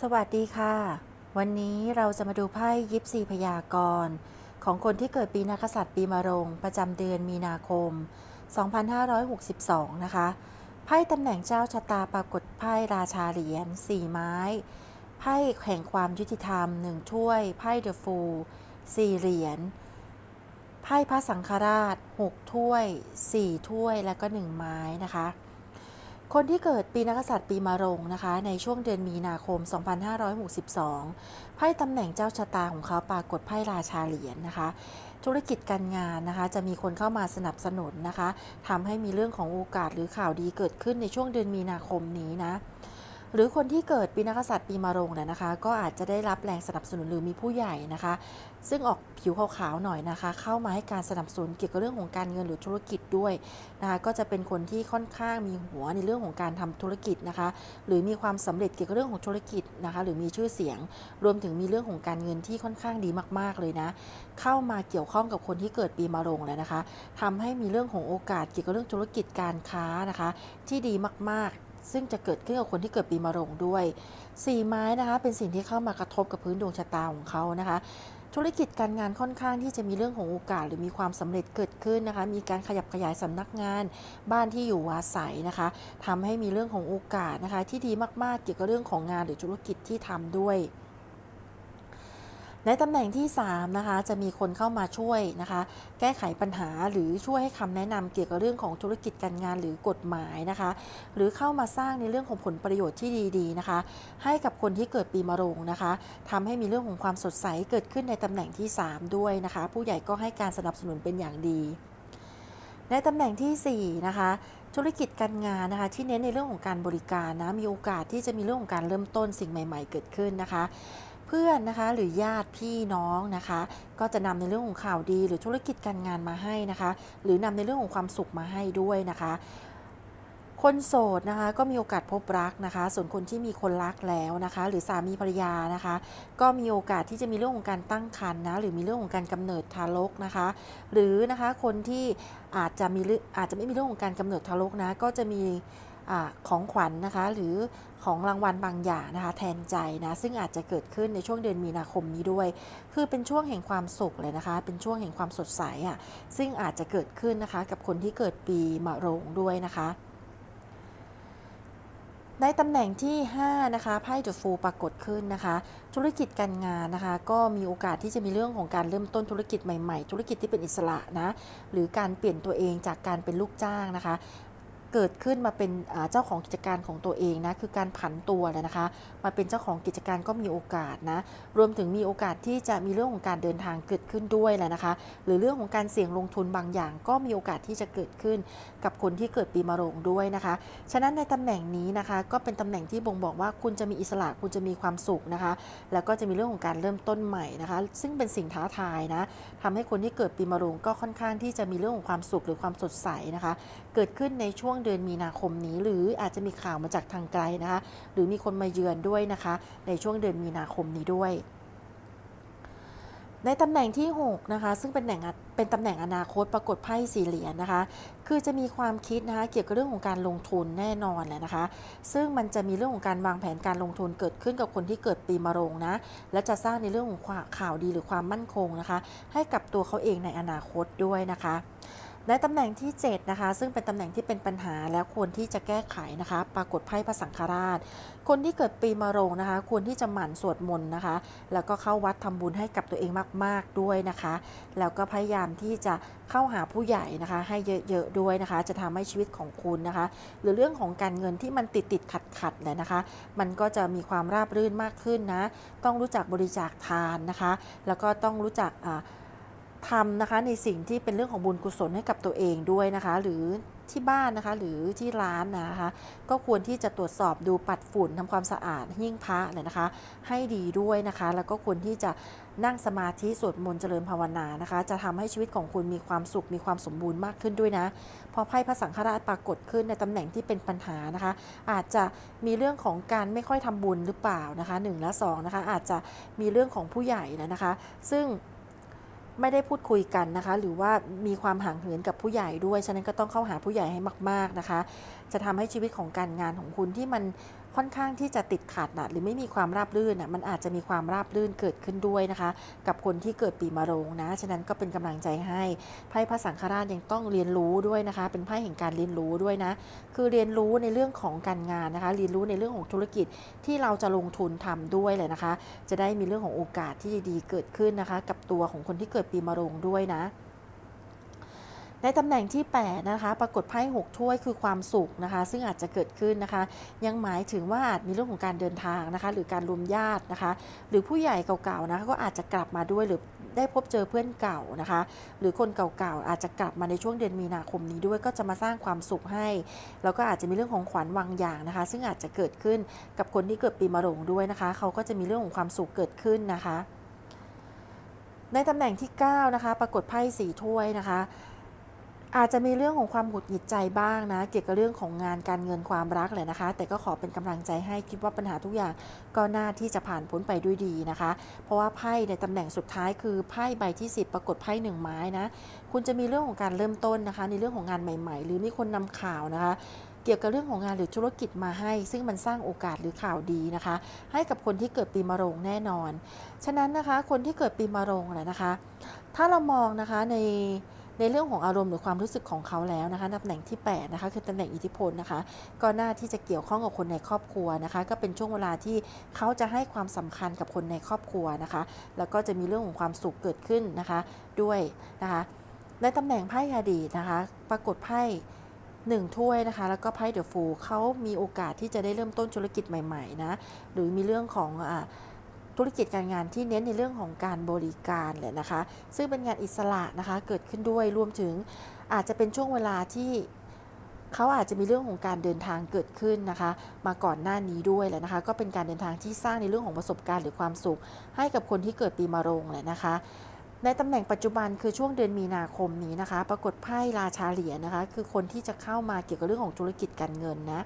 สวัสดีค่ะ วันนี้เราจะมาดูไพ่ยิปซีพยากรณ์ของคนที่เกิดปีนักษัตริย์ปีมะโรง ประจำเดือนมีนาคม 2562 นะคะ ไพ่ตำแหน่งเจ้าชะตาปรากฏไพ่ราชาเหรียญ4ไม้ ไพ่แห่งความยุติธรรม 1 ถ้วย ไพ่เดอะฟูล4เหรียญ ไพ่พระสังฆราช 6 ถ้วย 4 ถ้วย และก็ 1 ไม้นะคะ คนที่เกิดปีนักษัตริย์ปีมะโรงนะคะ ในช่วงเดือนมีนาคม 2562 ไพ่ตำแหน่งเจ้าชะตาของเขาปรากฏไพ่ราชาเหรียญนนะคะ ธุรกิจการงานนะคะ จะมีคนเข้ามาสนับสนุนนะคะทำให้มีเรื่องของโอกาสหรือข่าวดีเกิดขึ้นในช่วงเดือนมีนาคมนี้นะ หรือคนที่เกิดปีนักษัตริย์ปีมะโรงเนี่ยนะคะ ก็อาจจะได้รับแรงสนับสนุนหรือมีผู้ใหญ่นะคะ ซึ่งออกผิวขาวๆหน่อยนะคะ เข้ามาให้การสนับสนุนเกี่ยวกับเรื่องของการเงินหรือธุรกิจด้วยนะคะก็จะเป็นคนที่ค่อนข้างมีหัวในเรื่องของการทำธุรกิจนะคะ หรือมีความสำเร็จเกี่ยวกับเรื่องของธุรกิจนะคะ หรือมีชื่อเสียง รวมถึงมีเรื่องของการเงินที่ค่อนข้างดีมาก ๆเลยนะ เข้ามาเกี่ยวข้องกับคนที่เกิดปีมะโรงเลยนะคะทำให้มีเรื่องของโอกาสเกี่ยวกับเรื่องธุรกิจการค้านะคะ ที่ดีมากๆ ซึ่งจะเกิดขึ้นกับคนที่เกิดปีมะโรงด้วยสี่ไม้นะคะ เป็นสิ่งที่เข้ามากระทบกับพื้นดวงชะตาของเขานะคะ ธุรกิจการงานค่อนข้างที่จะมีเรื่องของโอกาส หรือมีความสำเร็จเกิดขึ้นนะคะ มีการขยับขยายสำนักงาน บ้านที่อยู่อาศัยนะคะทำให้มีเรื่องของโอกาสนะคะ ที่ดีมากๆเกี่ยวกับเรื่องของงานหรือธุรกิจที่ทำด้วย ในตำแหน่งที่ 3 นะคะ จะมีคนเข้ามาช่วยนะคะ แก้ไขปัญหาหรือช่วยให้คำแนะนำเกี่ยวกับเรื่องของธุรกิจการงานหรือกฎหมายนะคะ หรือเข้ามาสร้างในเรื่องของผลประโยชน์ที่ดีๆนะคะ ให้กับคนที่เกิดปีมะโรงนะคะทำให้มีเรื่องของความสดใสเกิดขึ้นในตำแหน่งที่ 3 ด้วยนะคะ ผู้ใหญ่ก็ให้การสนับสนุนเป็นอย่างดี ในตำแหน่งที่4นะคะธุรกิจการงานนะคะที่เน้นในเรื่องของการบริการนะมีโอกาสที่จะมีเรื่องของการเริ่มต้นสิ่งใหม่ ๆ เกิดขึ้นนะคะ เพื่อนนะคะหรือญาติพี่น้องนะคะ ก็จะนำในเรื่องของข่าวดี หรือธุรกิจการงานมาให้นะคะ หรือนำในเรื่องของความสุขมาให้ด้วยนะคะคนโสดนะคะก็มีโอกาสพบรักนะคะ ส่วนคนที่มีคนรักแล้วนะคะ หรือสามีภรรยานะคะ ก็มีโอกาสที่จะมีเรื่องของการตั้งครรภ์นะหรือมีเรื่องของการกำเนิดทารกนะคะ หรือนะคะคนที่อาจจะมีอาจจะไม่มีเรื่องของการกำเนิดทารกนะ ก็จะมี ของขวัญนนะคะหรือของรางวัลบางอย่างนะคะแทนใจนะซึ่งอาจจะเกิดขึ้นในช่วงเดือนมีนาคมนี้ด้วย คือเป็นช่วงแห่งความสุขเลยนะคะ เป็นช่วงแห่งความสดใสอะ่ะซึ่งอาจจะเกิดขึ้นนะคะกับคนที่เกิดปีมะโรงด้วยนะคะในตำแหน่งที่ 5 นะคะไพ่เดอะฟูปรากฏขึ้นนะคะ ธุรกิจการงานนะคะ ก็มีโอกาสที่จะมีเรื่องของการเริ่มต้นธุรกิจใหม่ๆ ธุรกิจที่เป็นอิสระนะ หรือการเปลี่ยนตัวเองจากการเป็นลูกจ้างนะคะ เกิดขึ้นมาเป็นเจ้าของกิจการของตัวเองนะคือการผันตัวนะคะ มาเป็นเจ้าของกิจการก็มีโอกาสนะรวมถึงมีโอกาสที่จะมีเรื่องของการเดินทางเกิดขึ้นด้วยแหละนะคะ หรือเรื่องของการเสี่ยงลงทุนบางอย่าง ก็มีโอกาสที่จะเกิดขึ้นกับคนที่เกิดปีมะโรงด้วยนะคะ ฉะนั้นในตำแหน่งนี้นะคะ ก็เป็นตำแหน่งที่บ่งบอกว่าคุณจะมีอิสระคุณจะมีความสุขนะคะ แล้วก็จะมีเรื่องของการเริ่มต้นใหม่นะคะ ซึ่งเป็นสิ่งท้าทายนะทำให้คนที่เกิดปีมะโรงก็ค่อนข้างที่จะมีเรื่องของความสุขหรือความสดใสนะคะ เกิดขึ้นในช่วงเดือนมีนาคมนี้ หรืออาจจะมีข่าวมาจากทางไกลนะคะ หรือมีคนมาเยือนด้วยนะคะ ในช่วงเดือนมีนาคมนี้ด้วยในตำแหน่งที่ 6 นะคะ ซึ่งเป็นตำแหน่งเป็นตำแหน่งอนาคตปรากฏไพ่สี่เหรียญนะคะ คือจะมีความคิดนะคะเกี่ยวกับเรื่องของการลงทุนแน่นอนแหละนะคะ ซึ่งมันจะมีเรื่องของการวางแผนการลงทุนเกิดขึ้นกับคนที่เกิดปีมะโรงนะ และจะสร้างในเรื่องของข่าวดีหรือความมั่นคงนะคะ ให้กับตัวเขาเองในอนาคตด้วยนะคะ ในตำแหน่งที่ 7 นะคะ ซึ่งเป็นตำแหน่งที่เป็นปัญหาแล้วควรที่จะแก้ไขนะคะ ปรากฏไพ่พระสังฆราช คนที่เกิดปีมะโรงนะคะ ควรที่จะหมั่นสวดมนต์นะคะ แล้วก็เข้าวัดทำบุญให้กับตัวเองมาก ๆด้วยนะคะ แล้วก็พยายามที่จะเข้าหาผู้ใหญ่นะคะ ให้เยอะๆด้วยนะคะ จะทำให้ชีวิตของคุณนะคะ หรือเรื่องของการเงินที่มันติดติดขัดขัดเลยนะคะ มันก็จะมีความราบรื่นมากขึ้นนะ ต้องรู้จักบริจาคทานนะคะ แล้วก็ต้องรู้จักอ่า ทำนะคะในสิ่งที่เป็นเรื่องของบุญกุศลให้กับตัวเองด้วยนะคะ หรือที่บ้านนะคะ หรือที่ร้านนะคะ ก็ควรที่จะตรวจสอบดูปัดฝุ่นทำความสะอาดหิ้งพระเลยนะคะ ให้ดีด้วยนะคะ แล้วก็ควรที่จะนั่งสมาธิสวดมนต์เจริญภาวนานะคะ จะทำให้ชีวิตของคุณมีความสุขมีความสมบูรณ์มากขึ้นด้วยนะพอไพ่พระสังฆราชปรากฏขึ้นในตำแหน่งที่เป็นปัญหานะคะ อาจจะมีเรื่องของการไม่ค่อยทำบุญหรือเปล่านะคะ 1 และ2นะคะอาจจะมีเรื่องของผู้ใหญ่นะคะ ซึ่ง ไม่ได้พูดคุยกันนะคะ หรือว่ามีความห่างเหินกับผู้ใหญ่ด้วย ฉะนั้นก็ต้องเข้าหาผู้ใหญ่ให้มาก ๆนะคะ จะทำให้ชีวิตของการงานของคุณที่มัน ค่อนข้างที่จะติดขัดนะหรือไม่มีความราบรื่นนะมันอาจจะมีความราบรื่นเกิดขึ้นด้วยนะคะ กับคนที่เกิดปีมะโรงนะ ฉะนั้นก็เป็นกำลังใจให้ไพ่พระสังฆราชยังต้องเรียนรู้ด้วยนะคะ เป็นไพ่แห่งการเรียนรู้ด้วยนะ คือเรียนรู้ในเรื่องของการงานนะคะ เรียนรู้ในเรื่องของธุรกิจที่เราจะลงทุนทำด้วยเลยนะคะ จะได้มีเรื่องของโอกาสที่ดีๆเกิดขึ้นนะคะ กับตัวของคนที่เกิดปีมะโรงด้วยนะ ในตำแหน่งที่8นะคะปรากฏไพ่6ถ้วยคือความสุขนะคะ ซึ่งอาจจะเกิดขึ้นนะคะ ยังหมายถึงว่าอาจมีเรื่องของการเดินทางนะคะ หรือการรวมญาตินะคะ หรือผู้ใหญ่เก่าๆนะคะก็อาจจะกลับมาด้วยหรือได้พบเจอเพื่อนเก่านะคะ หรือคนเก่าๆอาจจะกลับมาในช่วงเดือนมีนาคมนี้ด้วยก็จะมาสร้างความสุขให้ แล้วก็อาจจะมีเรื่องของขวัญวางอย่างนะคะ ซึ่งอาจจะเกิดขึ้นกับคนที่เกิดปีมะโรงด้วยนะคะ เขาก็จะมีเรื่องของความสุขเกิดขึ้นนะคะ ในตำแหน่งที่ 9 นะคะ ปรากฏไพ่สีถ้วยนะคะ อาจจะมีเรื่องของความหงุดหงิดใจบ้างนะ เกี่ยวกับเรื่องของงานการเงินความรักเลยนะคะ แต่ก็ขอเป็นกำลังใจให้คิดว่าปัญหาทุกอย่างก็น่าที่จะผ่านพ้นไปด้วยดีนะคะ เพราะว่าไพ่ในตำแหน่งสุดท้ายคือไพ่ใบที่ 10 ปรากฏไพ่หนึ่งไม้นะ คุณจะมีเรื่องของการเริ่มต้นนะคะ ในเรื่องของงานใหม่ ๆ หรือมีคนนำข่าวนะคะเกี่ยวกับเรื่องของงานหรือธุรกิจมาให้ ซึ่งมันสร้างโอกาสหรือข่าวดีนะคะ ให้กับคนที่เกิดปีมะโรงแน่นอน ฉะนั้นนะคะคนที่เกิดปีมะโรงแหละนะคะ ถ้าเรามองนะคะใน ในเรื่องของอารมณ์หรือความรู้สึกของเขาแล้วนะคะตำแหน่งที่8นะคะคือตำแหน่งอิทธิพลนะคะ ก็น่าที่จะเกี่ยวข้องกับคนในครอบครัวนะคะ ก็เป็นช่วงเวลาที่เขาจะให้ความสำคัญกับคนในครอบครัวนะคะ แล้วก็จะมีเรื่องของความสุขเกิดขึ้นนะคะ ด้วยนะคะ ในตำแหน่งไพ่อดีตนะคะ ปรากฏไพ่หนึ่งถ้วยนะคะ แล้วก็ไพ่เดอะฟูเขามีโอกาสที่จะได้เริ่มต้นธุรกิจใหม่ ๆ นะ หรือมีเรื่องของอ่า ธุรกิจการงานที่เน้นในเรื่องของการบริการเลยนะคะ ซึ่งเป็นงานอิสระนะคะเกิดขึ้นด้วยรวมถึงอาจจะเป็นช่วงเวลาที่เขาอาจจะมีเรื่องของการเดินทางเกิดขึ้นนะคะ มาก่อนหน้านี้ด้วยแหละนะคะ ก็เป็นการเดินทางที่สร้างในเรื่องของประสบการณ์หรือความสุข ให้กับคนที่เกิดปีมะโรงแหละนะคะ ในตำแหน่งปัจจุบันคือช่วงเดือนมีนาคมนี้นะคะ ปรากฏไพ่ราชาเหรียญนะคะ คือคนที่จะเข้ามาเกี่ยวกับเรื่องของธุรกิจการเงินนะ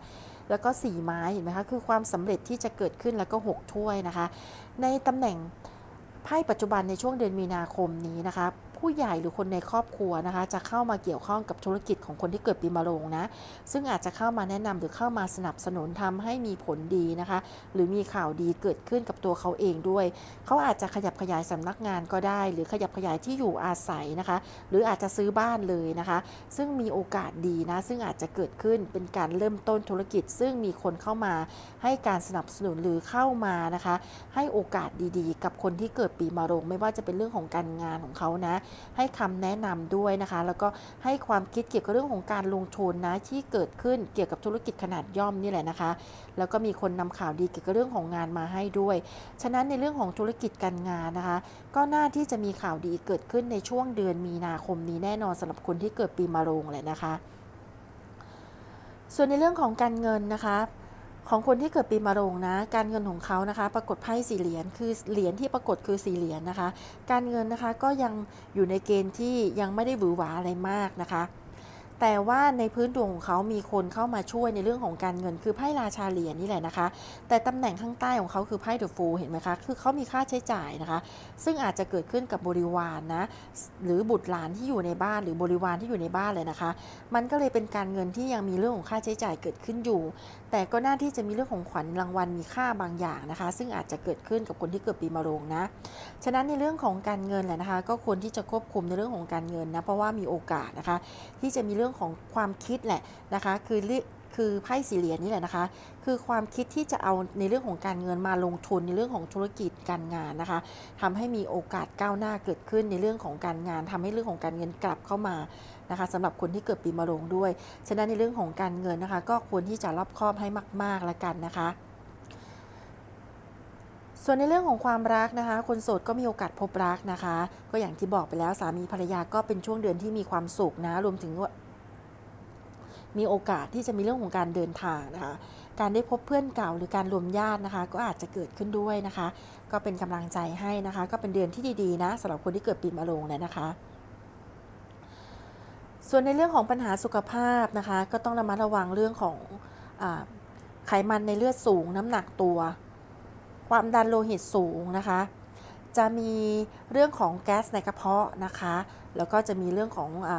แล้วก็สีไม้เห็นไหมคะคือความสำเร็จที่จะเกิดขึ้นแล้วก็6ถ้วยนะคะ ในตำแหน่งไพ่ปัจจุบันในช่วงเดือนมีนาคมนี้นะคะ ผู้ใหญ่หรือคนในครอบครัวนะคะ จะเข้ามาเกี่ยวข้องกับธุรกิจของคนที่เกิดปีมะโรงนะ ซึ่งอาจจะเข้ามาแนะนำหรือเข้ามาสนับสนุนทำให้มีผลดีนะคะ หรือมีข่าวดีเกิดขึ้นกับตัวเขาเองด้วย เขาอาจจะขยับขยายสำนักงานก็ได้ หรือขยับขยายที่อยู่อาศัยนะคะ หรืออาจจะซื้อบ้านเลยนะคะ ซึ่งมีโอกาสดีนะ ซึ่งอาจจะเกิดขึ้นเป็นการเริ่มต้นธุรกิจ ซึ่งมีคนเข้ามาให้การสนับสนุนหรือเข้ามานะคะ ให้โอกาสดีๆ กับคนที่เกิดปีมะโรง ไม่ว่าจะเป็นเรื่องของการงานของเขานะให้คำแนะนำด้วยนะคะ แล้วก็ให้ความคิดเกี่ยวกับเรื่องของการลงทุนนะที่เกิดขึ้นเกี่ยวกับธุรกิจขนาดย่อมนี่แหละนะคะ แล้วก็มีคนนำข่าวดีเกี่ยวกับเรื่องของงานมาให้ด้วย ฉะนั้นในเรื่องของธุรกิจการงานนะคะ ก็น่าที่จะมีข่าวดีเกิดขึ้นในช่วงเดือนมีนาคมนี้แน่นอนสำหรับคนที่เกิดปีมะโรงแหละนะคะ ส่วนในเรื่องของการเงินนะคะ ของคนที่เกิดปีมะโรงนะ การเงินของเขานะคะ ปรากฏไพ่สี่เหรียญคือเหรียญที่ปรากฏคือสี่เหรียญนะคะ การเงินนะคะก็ยังอยู่ในเกณฑ์ที่ยังไม่ได้หวือหวาอะไรมากนะคะ แต่ว่าในพื้นดวงของเขามีคนเข้ามาช่วยในเรื่องของการเงิน คือไพ่ราชาเหรียญนี่แหละนะคะ แต่ตำแหน่งข้างใต้ของเขาคือไพ่เดอะฟูเห็นไหมคะ คือเขามีค่าใช้จ่ายนะคะ ซึ่งอาจจะเกิดขึ้นกับบริวารนนะ หรือบุตรหลานที่อยู่ในบ้านหรือบริวารที่อยู่ในบ้านเลยนะคะ มันก็เลยเป็นการเงินที่ยังมีเรื่องของค่าใช้จ่ายเกิดขึ้นอยู่แต่ก็น่าที่จะมีเรื่องของขวัญรางวัลมีค่าบางอย่างนะคะ ซึ่งอาจจะเกิดขึ้นกับคนที่เกิดปีมะโรงนะ ฉะนั้นในเรื่องของการเงินแหละนะคะ ก็ควรที่จะควบคุมในเรื่องของการเงินนะ เพราะว่ามีโอกาสนะคะ ที่จะมีเรื่องของความคิดแหละนะคะ คือ คือไพ่สี่เหรียญนี่แหละนะคะ คือความคิดที่จะเอาในเรื่องของการเงินมาลงทุนในเรื่องของธุรกิจการงานนะคะทำให้มีโอกาสก้าวหน้าเกิดขึ้นในเรื่องของการงานทำให้เรื่องของการเงินกลับเข้ามานะคะสำหรับคนที่เกิดปีมะโรงด้วย ฉะนั้นในเรื่องของการเงินนะคะ ก็ควรที่จะรอบคอบให้มากๆละกันนะคะส่วนในเรื่องของความรักนะคะ คนโสดก็มีโอกาสพบรักนะคะ ก็อย่างที่บอกไปแล้วสามีภรรยาก็เป็นช่วงเดือนที่มีความสุขนะ รวมถึง มีโอกาสที่จะมีเรื่องของการเดินทางนะคะ การได้พบเพื่อนเก่าหรือการรวมญาตินะคะ ก็อาจจะเกิดขึ้นด้วยนะคะ ก็เป็นกำลังใจให้นะคะ ก็เป็นเดือนที่ดีๆนะสำหรับคนที่เกิดปีมะโรงเลยนะคะส่วนในเรื่องของปัญหาสุขภาพนะคะ ก็ต้องระมัดระวังเรื่องของอไขมันในเลือดสูง น้ำหนักตัว ความดันโลหิตสูงนะคะ จะมีเรื่องของแก๊สในกระเพาะนะคะ แล้วก็จะมีเรื่องของอ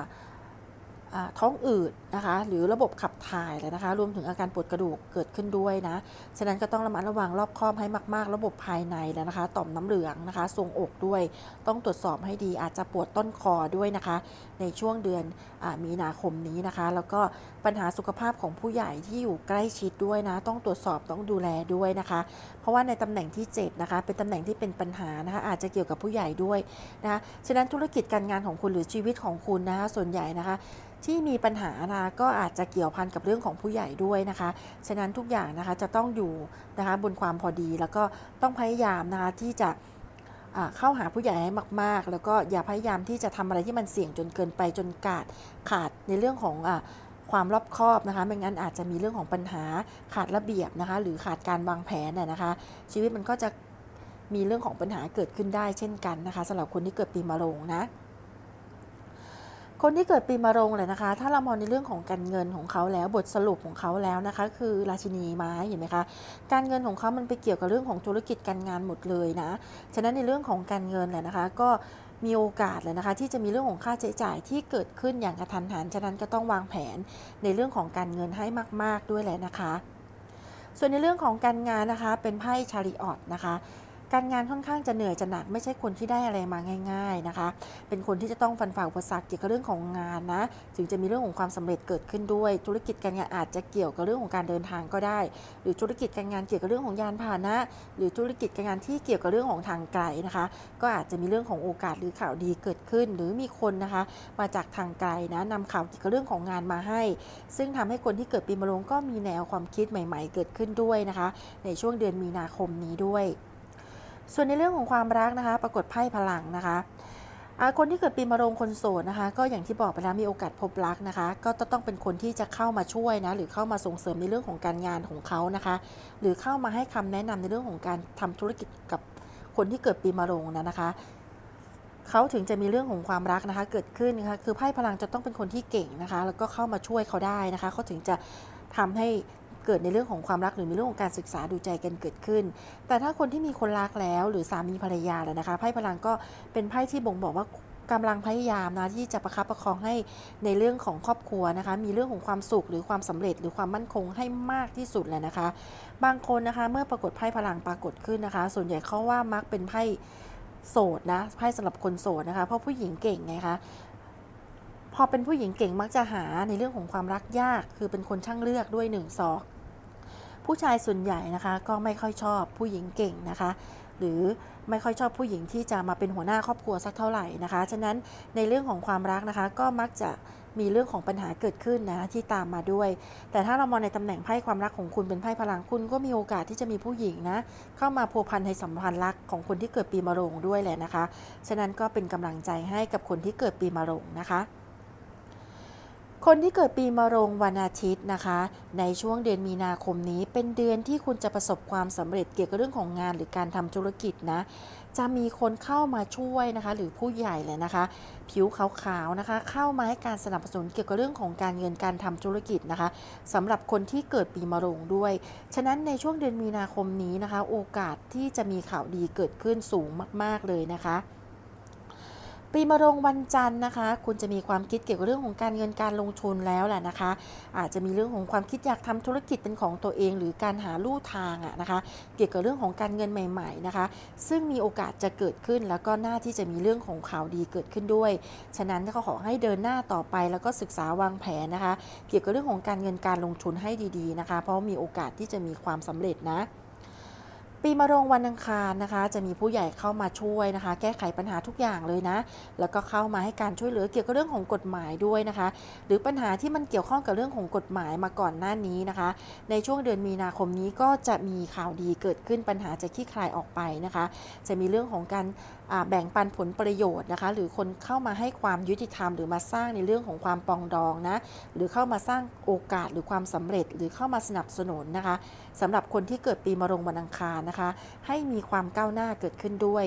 ท้องอืดนะคะหรือระบบขับถ่ายเลยนะคะรวมถึงอาการปวดกระดูกเกิดขึ้นด้วยนะฉะนั้นก็ต้องระมัดระวังรอบคอบให้มาก ๆ ระบบภายในแล้วนะคะ ต่อมน้ำเหลืองนะคะทรงอกด้วย ต้องตรวจสอบให้ดีอาจจะปวดต้นคอด้วยนะคะ ในช่วงเดือนอมีนาคมนี้นะคะ แล้วก็ปัญหาสุขภาพของผู้ใหญ่ที่อยู่ใกล้ชิดด้วยนะ ต้องตรวจสอบต้องดูแลด้วยนะคะ เพราะว่าในตำแหน่งที่7นะคะเป็นตำแหน่งที่เป็นปัญหานะคะอาจจะเกี่ยวกับผู้ใหญ่ด้วยนะคะฉะนั้นธุรกิจการงานของคุณหรือชีวิตของคุณนะคะส่วนใหญ่นะคะที่มีปัญหานะก็อาจจะเกี่ยวพันกับเรื่องของผู้ใหญ่ด้วยนะคะ ฉะนั้นทุกอย่างนะคะจะต้องอยู่นะคะบนความพอดีแล้วก็ต้องพยายามนะคะที่จะเข้าหาผู้ใหญ่ให้มาก ๆ แล้วก็อย่าพยายามที่จะทำอะไรที่มันเสี่ยงจนเกินไปจนกาดขาดในเรื่องของอความรอบคอบนะคะไม่งั้นอาจจะมีเรื่องของปัญหาขาดระเบียบนะคะ หรือขาดการวางแผนนะคะ ชีวิตมันก็จะมีเรื่องของปัญหาเกิดขึ้นได้เช่นกันนะคะสำหรับคนที่เกิดปีมะโรงนะ คนที่เกิดปีมะโรงเลยนะคะ ถ้าเรามองในเรื่องของการเงินของเขาแล้วบทสรุปของเขาแล้วนะคะ คือราชินีไม้เห็นไหมคะการเงินของเขามันไปเกี่ยวกับเรื่องของธุรกิจการงานหมดเลยนะฉะนั้นในเรื่องของการเงินแหละนะคะ ก็มีโอกาสเลยนะคะ ที่จะมีเรื่องของค่าใช้จ่ายที่เกิดขึ้นอย่างกระทันหันฉะนั้นก็ต้องวางแผนในเรื่องของการเงินให้มาก ๆด้วยแหละนะคะ ส่วนในเรื่องของการงานนะคะ เป็นไพ่ชาริออตนะคะ การงานค่อนข้างจะเหนื่อยจะหนักไม่ใช่คนที่ได้อะไรมาง่าย ๆนะคะ เป็นคนที่จะต้องฟันฝ่าอุปสรรคเกี่ยวกับเรื่องของงานนะ ถึงจะมีเรื่องของความสำเร็จเกิดขึ้นด้วย ธุรกิจการงานอาจจะเกี่ยวกับเรื่องของการเดินทางก็ได้ หรือธุรกิจการงานเกี่ยวกับเรื่องของยานพาหนะ หรือธุรกิจการงานที่เกี่ยวกับเรื่องของทางไกลนะคะ ก็อาจจะมีเรื่องของโอกาสหรือข่าวดีเกิดขึ้น หรือมีคนนะคะ มาจากทางไกลนะนำข่าวเกี่ยวกับเรื่องของงานมาให้ ซึ่งทำให้คนที่เกิดปีมะโรงก็มีแนวความคิดใหม่ ๆ เกิดขึ้นด้วยนะคะ ในช่วงเดือนมีนาคมนี้ด้วย ส่วนในเรื่องของความรักนะคะ ปรากฏไพ่พลังนะคะคนที่เกิดปีมะโรงคนโสดนะคะ ก็อย่างที่บอกไปแล้วมีโอกาสพบรักนะคะ ก็ต้องเป็นคนที่จะเข้ามาช่วยนะหรือเข้ามาส่งเสริมในเรื่องของการงานของเขานะคะ หรือเข้ามาให้คำแนะนำในเรื่องของการทำธุรกิจกับคนที่เกิดปีมะโรงนะนะคะเขาถึงจะมีเรื่องของความรักนะคะ เกิดขึ้นนะคะคือไพ่พลังจะต้องเป็นคนที่เก่งนะคะ แล้วก็เข้ามาช่วยเขาได้นะคะเขาถึงจะทำให้ เกิดในเรื่องของความรักหรือมีเรื่องของการศึกษาดูใจกันเกิดขึ้น แต่ถ้าคนที่มีคนรักแล้วหรือสามีภรรยาแล้วนะคะไพ่พลังก็เป็นไพ่ที่บ่งบอกว่ากำลังพยายามนะที่จะประคับประคองให้ในเรื่องของครอบครัวนะคะ มีเรื่องของความสุขหรือความสำเร็จหรือความมั่นคงให้มากที่สุดเลยนะคะ บางคนนะคะเมื่อปรากฏไพ่พลังปรากฏขึ้นนะคะ ส่วนใหญ่เขาว่ามักเป็นไพ่โสดนะไพ่สำหรับคนโสดนะคะ เพราะผู้หญิงเก่งไงคะพอเป็นผู้หญิงเก่งมักจะหาในเรื่องของความรักยาก คือเป็นคนช่างเลือกด้วยหนึ่งสอง ผู้ชายส่วนใหญ่นะคะ ก็ไม่ค่อยชอบผู้หญิงเก่งนะคะ หรือไม่ค่อยชอบผู้หญิงที่จะมาเป็นหัวหน้าครอบครัวสักเท่าไหร่นะคะ ฉะนั้นในเรื่องของความรักนะคะ ก็มักจะมีเรื่องของปัญหาเกิดขึ้นนะที่ตามมาด้วย แต่ถ้าเรามองในตำแหน่งไพ่ความรักของคุณเป็นไพ่พลังคุณก็มีโอกาสที่จะมีผู้หญิงนะ เข้ามาพัวพันในสัมพันธ์รักของคนที่เกิดปีมะโรงด้วยแหละนะคะ ฉะนั้นก็เป็นกำลังใจให้กับคนที่เกิดปีมะโรงนะคะ คนที่เกิดปีมะโรงวันอาทิตย์นะคะ ในช่วงเดือนมีนาคมนี้เป็นเดือนที่คุณจะประสบความสำเร็จเกี่ยวกับเรื่องของงานหรือการทำธุรกิจนะ จะมีคนเข้ามาช่วยนะคะ หรือผู้ใหญ่เลยนะคะ ผิวขาวๆนะคะ เข้ามาให้การสนับสนุนเกี่ยวกับเรื่องของการเงินการทำธุรกิจนะคะสำหรับคนที่เกิดปีมะโรงด้วย ฉะนั้นในช่วงเดือนมีนาคมนี้นะคะ โอกาสที่จะมีข่าวดีเกิดขึ้นสูงมาก ๆเลยนะคะ ปีมะโรงวันจันทร์นะคะ คุณจะมีความคิดเกี่ยวกับเรื่องของการเงินการลงทุนแล้วแหละนะคะ อาจจะมีเรื่องของความคิดอยากทำธุรกิจเป็นของตัวเอง หรือการหาลู่ทางอะนะคะ เกี่ยวกับเรื่องของการเงินใหม่ ๆนะคะ ซึ่งมีโอกาสจะเกิดขึ้นแล้วก็น่าที่จะมีเรื่องของข่าวดีเกิดขึ้นด้วย ฉะนั้นก็ขอให้เดินหน้าต่อไปแล้วก็ศึกษาวางแผนนะคะ เกี่ยวกับเรื่องของการเงินการลงทุนให้ดี ๆนะคะ เพราะมีโอกาสที่จะมีความสำเร็จนะ ปีมะโรงวันอังคารนะคะ จะมีผู้ใหญ่เข้ามาช่วยนะคะ แก้ไขปัญหาทุกอย่างเลยนะ แล้วก็เข้ามาให้การช่วยเหลือเกี่ยวกับเรื่องของกฎหมายด้วยนะคะ หรือปัญหาที่มันเกี่ยวข้องกับเรื่องของกฎหมายมาก่อนหน้านี้นะคะ ในช่วงเดือนมีนาคมนี้ก็จะมีข่าวดีเกิดขึ้นปัญหาจะคลี่คลายออกไปนะคะ จะมีเรื่องของการ แบ่งปันผลประโยชน์นะคะ หรือคนเข้ามาให้ความยุติธรรม หรือมาสร้างในเรื่องของความปองดองนะ หรือเข้ามาสร้างโอกาสหรือความสำเร็จ หรือเข้ามาสนับสนุนนะคะสำหรับคนที่เกิดปีมะโรงวันอังคารนะคะ ให้มีความก้าวหน้าเกิดขึ้นด้วย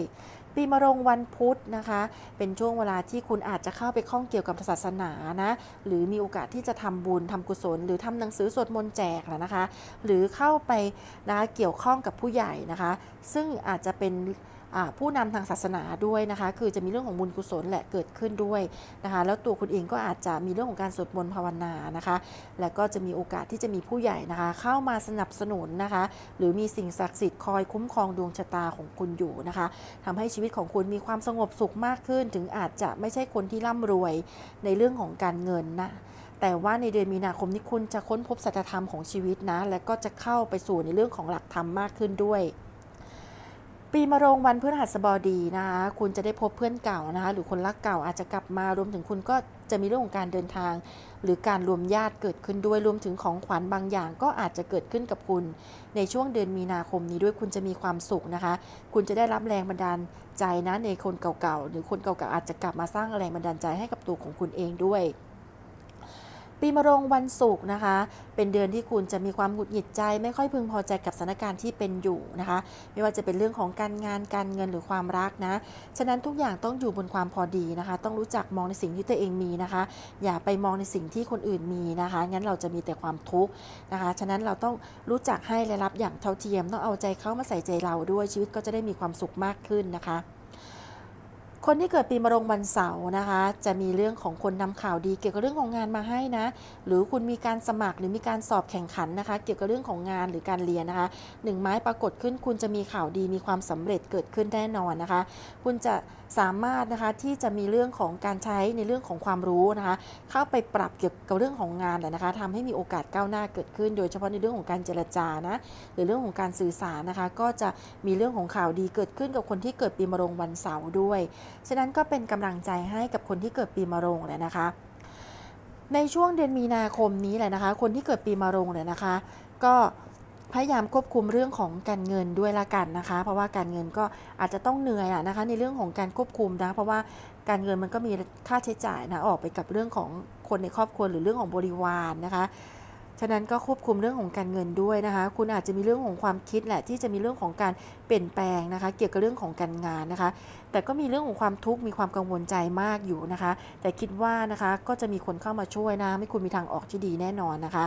ปีมะโรงวันพุธนะคะ เป็นช่วงเวลาที่คุณอาจจะเข้าไปข้องเกี่ยวกับศาสนานะ หรือมีโอกาสที่จะทำบุญทำกุศล หรือทำหนังสือสวดมนต์แจกนะคะ หรือเข้าไปนะคะเกี่ยวข้องกับผู้ใหญ่นะคะ ซึ่งอาจจะเป็น ผู้นำทางศาสนาด้วยนะคะ คือจะมีเรื่องของบุญกุศลแหละเกิดขึ้นด้วยนะคะ แล้วตัวคุณเองก็อาจจะมีเรื่องของการสวดมนต์ภาวนานะคะ แล้วก็จะมีโอกาสที่จะมีผู้ใหญ่นะคะ เข้ามาสนับสนุนนะคะ หรือมีสิ่งศักดิ์สิทธิ์คอยคุ้มครองดวงชะตาของคุณอยู่นะคะทำให้ชีวิตของคุณมีความสงบสุขมากขึ้น ถึงอาจจะไม่ใช่คนที่ร่ำรวยในเรื่องของการเงินนะแต่ว่าในเดือนมีนาคมนี้คุณจะค้นพบสัจธรรมของชีวิตนะ และก็จะเข้าไปสู่ในเรื่องของหลักธรรมมากขึ้นด้วย ปีมะโรงวันพฤหัสบดีนะคะคุณจะได้พบเพื่อนเก่านะคะหรือคนรักเก่าอาจจะกลับมารวมถึงคุณก็จะมีเรื่องของการเดินทาง หรือการรวมญาติเกิดขึ้นด้วยรวมถึงของขวัญบางอย่าง ก็อาจจะเกิดขึ้นกับคุณ ในช่วงเดือนมีนาคมนี้ด้วยคุณจะมีความสุขนะคะ คุณจะได้รับแรงบันดาลใจนะในคนเก่าๆหรือคนเก่าๆอาจจะกลับมาสร้างแรงบันดาลใจให้กับตัวของคุณเองด้วย ปีมะโรงวันศุกร์นะคะ เป็นเดือนที่คุณจะมีความหงุดหงิดใจ ไม่ค่อยพึงพอใจกับสถานการณ์ที่เป็นอยู่นะคะ ไม่ว่าจะเป็นเรื่องของการงานการเงินหรือความรักนะ ฉะนั้นทุกอย่างต้องอยู่บนความพอดีนะคะ ต้องรู้จักมองในสิ่งที่ตัวเองมีนะคะ อย่าไปมองในสิ่งที่คนอื่นมีนะคะ งั้นเราจะมีแต่ความทุกข์นะคะ ฉะนั้นเราต้องรู้จักให้และรับอย่างเท่าเทียม ต้องเอาใจเข้ามาใส่ใจเราด้วยชีวิตก็จะได้มีความสุขมากขึ้นนะคะ คนที่เกิดปีมะโรงวันเสาร์นะคะ จะมีเรื่องของคนนำข่าวดีเกี่ยวกับเรื่องของงานมาให้นะ หรือคุณมีการสมัครหรือมีการสอบแข่งขันนะคะ เกี่ยวกับเรื่องของงานหรือการเรียนนะคะหนึ่งไม้ปรากฏขึ้น คุณจะมีข่าวดีมีความสำเร็จเกิดขึ้นแน่นอนนะคะ คุณจะสามารถนะคะที่จะมีเรื่องของการใช้ในเรื่องของความรู้นะคะ เข้าไปปรับเกี่ยวกับเรื่องของงานแหละนะคะทำให้มีโอกาสก้าวหน้าเกิดขึ้น โดยเฉพาะในเรื่องของการเจรจานะหรือเรื่องของการสื่อสารนะคะ ก็จะมีเรื่องของข่าวดีเกิดขึ้นกับคนที่เกิดปีมะโรงวันเสาร์ด้วยฉะนั้นก็เป็นกำลังใจให้กับคนที่เกิดปีมะโรงเลยนะคะ ในช่วงเดือนมีนาคมนี้แหละนะคะ คนที่เกิดปีมะโรงเนี่ยนะคะ ก็พยายามควบคุมเรื่องของการเงินด้วยละกันนะคะ เพราะว่าการเงินก็อาจจะต้องเหนื่อยอะนะคะ ในเรื่องของการควบคุมนะ เพราะว่าการเงินมันก็มีค่าใช้จ่ายนะออกไปกับเรื่องของคนในครอบครัวหรือเรื่องของบริวารนนะคะ ฉะนั้นก็ควบคุมเรื่องของการเงินด้วยนะคะ คุณอาจจะมีเรื่องของความคิดแหละที่จะมีเรื่องของการเปลี่ยนแปลงนะคะ เกี่ยวกับเรื่องของการงานนะคะ แต่ก็มีเรื่องของความทุกข์มีความกังวลใจมากอยู่นะคะ แต่คิดว่านะคะก็จะมีคนเข้ามาช่วยนะไม่คุณมีทางออกที่ดีแน่นอนนะคะ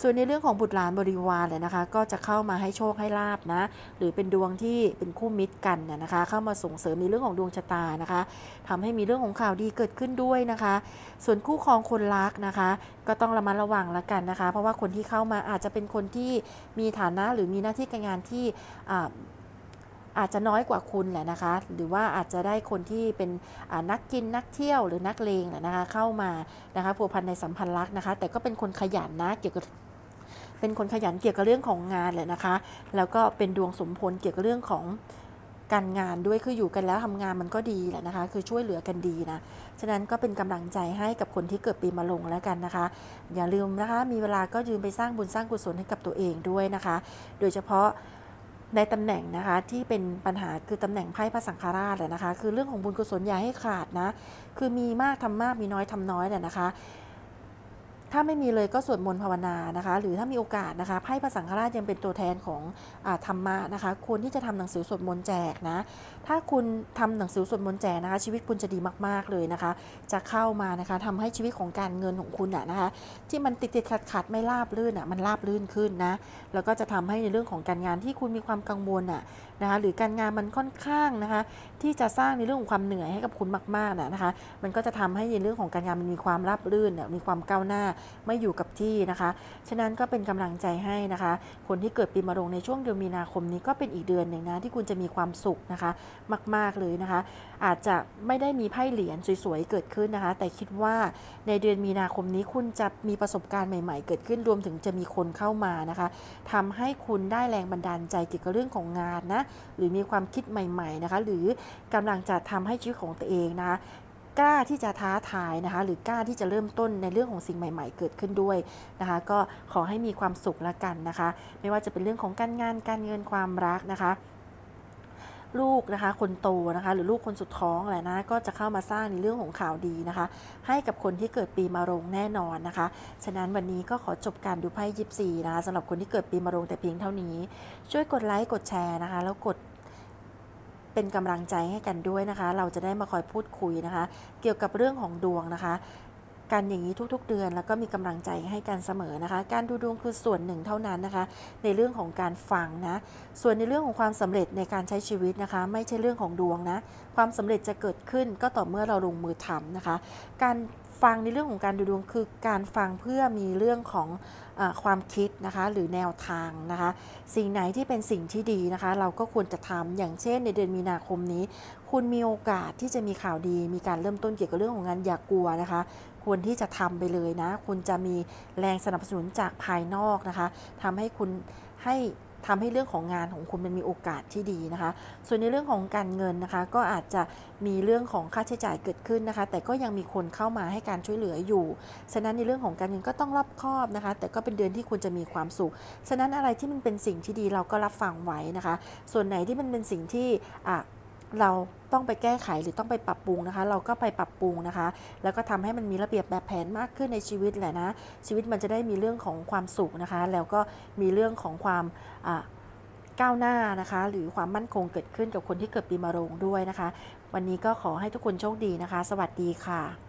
ส่วนในเรื่องของบุตรหลานบริวารเลยนะคะ ก็จะเข้ามาให้โชคให้ลาบนะ หรือเป็นดวงที่เป็นคู่มิตรกันนะคะ เข้ามาส่งเสริมในเรื่องของดวงชะตานะคะทำให้มีเรื่องของข่าวดีเกิดขึ้นด้วยนะคะ ส่วนคู่ครองคนรักนะคะก็ต้องระมัดระวังละกันนะคะ เพราะว่าคนที่เข้ามาอาจจะเป็นคนที่มีฐานะหรือมีหน้าที่การงานที่อาจจะน้อยกว่าคุณแหละนะคะ หรือว่าอาจจะได้คนที่เป็นนักกินนักเที่ยวหรือนักเลงแหละนะคะ เข้ามานะคะผัวพันในสัมพันธ์รักนะคะ แต่ก็เป็นคนขยันนะเกี่ยวกับเป็นคนขยันเกี่ยวกับเรื่องของงานแหละนะคะ แล้วก็เป็นดวงสมพลเกี่ยวกับเรื่องของ การงานด้วยคืออยู่กันแล้วทำงานมันก็ดีแหละนะคะ คือช่วยเหลือกันดีนะ ฉะนั้นก็เป็นกำลังใจให้กับคนที่เกิดปีมะลงแล้วกันนะคะ อย่าลืมนะคะ มีเวลาก็ยืนไปสร้างบุญสร้างกุศลให้กับตัวเองด้วยนะคะ โดยเฉพาะในตำแหน่งนะคะที่เป็นปัญหาคือตำแหน่งไพ่พระสังฆราชแหละนะคะ คือเรื่องของบุญกุศลอย่าให้ขาดนะ คือมีมากทำมากมีน้อยทำน้อยแหละนะคะ ถ้าไม่มีเลยก็สวดมนต์ภาวนานะคะ หรือถ้ามีโอกาสนะคะไพ่พระสังฆราชยังเป็นตัวแทนของอธรรมะนะคะควรที่จะทำหนังสือสวดมนต์แจกนะถ้าคุณทำหนังสือสวดมนต์แจกนะคะ ชีวิตคุณจะดีมาก ๆเลยนะคะ จะเข้ามานะคะทำให้ชีวิตของการเงินของคุณนะคะ ที่มันติดติดขัดขัดไม่ราบลื่นอะมันราบลื่นขึ้นนะแล้วก็จะทำให้ในเรื่องของการงานที่คุณมีความกังวลอะนะคะหรือการงานมันค่อนข้างนะคะที่จะสร้างในเรื่องของความเหนื่อยให้กับคุณมากๆนะคะ มันก็จะทำให้ในเรื่องของการงานมันมีความราบลื่นมีความก้าวหน้าไม่อยู่กับที่นะคะ ฉะนั้นก็เป็นกำลังใจให้นะคะ คนที่เกิดปีมะโรงในช่วงเดือนมีนาคมนี้ก็เป็นอีกเดือนหนึ่งนะที่คุณจะมีความสุขนะคะมาก ๆเลยนะคะ อาจจะไม่ได้มีไพ่เหรียญสวยๆเกิดขึ้นนะคะ แต่คิดว่าในเดือนมีนาคมนี้คุณจะมีประสบการณ์ใหม่ๆ เกิดขึ้นรวมถึงจะมีคนเข้ามานะคะทำให้คุณได้แรงบันดาลใจเกี่ยวกับเรื่องของงานนะหรือมีความคิดใหม่ๆนะคะหรือกำลังจะทำให้ชีวิตของตัวเองนะคะกล้าที่จะท้าทายนะคะ หรือกล้าที่จะเริ่มต้นในเรื่องของสิ่งใหม่ๆ เกิดขึ้นด้วยนะคะ ก็ขอให้มีความสุขละกันนะคะ ไม่ว่าจะเป็นเรื่องของการงานการเงินความรักนะคะ ลูกนะคะคนโตนะคะหรือลูกคนสุดท้องแหละนะก็จะเข้ามาสร้างในเรื่องของข่าวดีนะคะ ให้กับคนที่เกิดปีมะโรงแน่นอนนะคะ ฉะนั้นวันนี้ก็ขอจบการดูไพ่ยิปซีนะคะสำหรับคนที่เกิดปีมะโรงแต่เพียงเท่านี้ ช่วยกดไลค์กดแชร์นะคะ แล้วกดเป็นกำลังใจให้กันด้วยนะคะ เราจะได้มาคอยพูดคุยนะคะ เกี่ยวกับเรื่องของดวงนะคะ กันอย่างนี้ทุก ๆ เดือน แล้วก็มีกำลังใจให้กันเสมอนะคะ การดูดวงคือส่วนหนึ่งเท่านั้นนะคะ ในเรื่องของการฟังนะ ส่วนในเรื่องของความสำเร็จในการใช้ชีวิตนะคะ ไม่ใช่เรื่องของดวงนะ ความสำเร็จจะเกิดขึ้นก็ต่อเมื่อเราลงมือทำนะคะ การฟังในเรื่องของการดูดวงคือการฟังเพื่อมีเรื่องของอความคิดนะคะหรือแนวทางนะคะ สิ่งไหนที่เป็นสิ่งที่ดีนะคะ เราก็ควรจะทำอย่างเช่น ในเดือนมีนาคมนี้ คุณมีโอกาสที่จะมีข่าวดี มีการเริ่มต้นเกี่ยวกับเรื่องของงานอย่ากกลัวนะคะ ควรที่จะทำไปเลยนะ คุณจะมีแรงสนับสนุนจากภายนอกนะคะทำให้คุณให้ทำให้เรื่องของงานของคุณมันมีโอกาสที่ดีนะคะ ส่วนในเรื่องของการเงินนะคะ ก็อาจจะมีเรื่องของค่าใช้จ่ายเกิดขึ้นนะคะ แต่ก็ยังมีคนเข้ามาให้การช่วยเหลืออยู่ ฉะนั้นในเรื่องของการเงินก็ต้องรอบคอบนะคะ แต่ก็เป็นเดือนที่คุณจะมีความสุข ฉะนั้นอะไรที่มันเป็นสิ่งที่ดีเราก็รับฟังไว้นะคะ ส่วนไหนที่มันเป็นสิ่งที่อะ เราต้องไปแก้ไขหรือต้องไปปรับปรุงนะคะ เราก็ไปปรับปรุงนะคะ แล้วก็ทำให้มันมีระเบียบแบบแผนมากขึ้นในชีวิตแหละนะ ชีวิตมันจะได้มีเรื่องของความสุขนะคะ แล้วก็มีเรื่องของความก้าวหน้านะคะ หรือความมั่นคงเกิดขึ้นกับคนที่เกิดปีมะโรงด้วยนะคะ วันนี้ก็ขอให้ทุกคนโชคดีนะคะ สวัสดีค่ะ